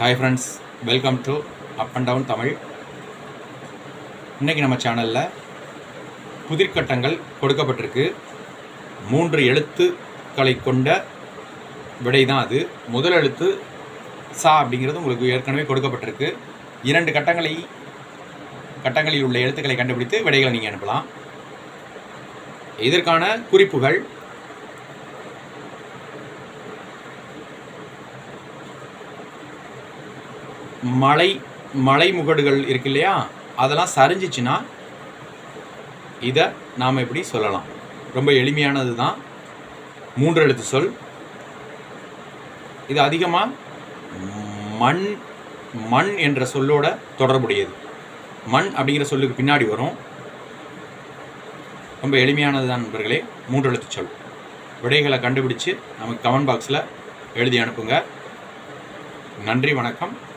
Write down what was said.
Hi friends welcome to up and down Tamil இன்றைக்கி நம்ம சேனலில் புதிர்கட்டங்கள் கொடுக்கப்பட்டிருக்கு. மூன்று எழுத்துக்களை கொண்ட விடை தான் அது. முதல் எழுத்து சா அப்படிங்கிறது உங்களுக்கு ஏற்கனவே கொடுக்கப்பட்டிருக்கு. இரண்டு கட்டங்களை கட்டங்களில் உள்ள எழுத்துக்களை கண்டுபிடித்து விடைகளை நீங்கள் அனுப்பலாம். இதற்கான குறிப்புகள் மலை மலை முகடுகள் இருக்கு இல்லையா அதெல்லாம் சரிஞ்சிச்சுன்னா இதை நாம் எப்படி சொல்லலாம்? ரொம்ப எளிமையானது தான். மூன்று எழுத்து சொல். இது அதிகமாக மண் மண் என்ற சொல்லோட தொடர்புடையது. மண் அப்படிங்கிற சொல்லுக்கு பின்னாடி வரும். ரொம்ப எளிமையானது தான் நண்பர்களே. மூன்று எழுத்து சொல். விடைகளை கண்டுபிடிச்சு நமக்கு கமெண்ட் பாக்ஸில் எழுதி அனுப்புங்க. நன்றி வணக்கம்.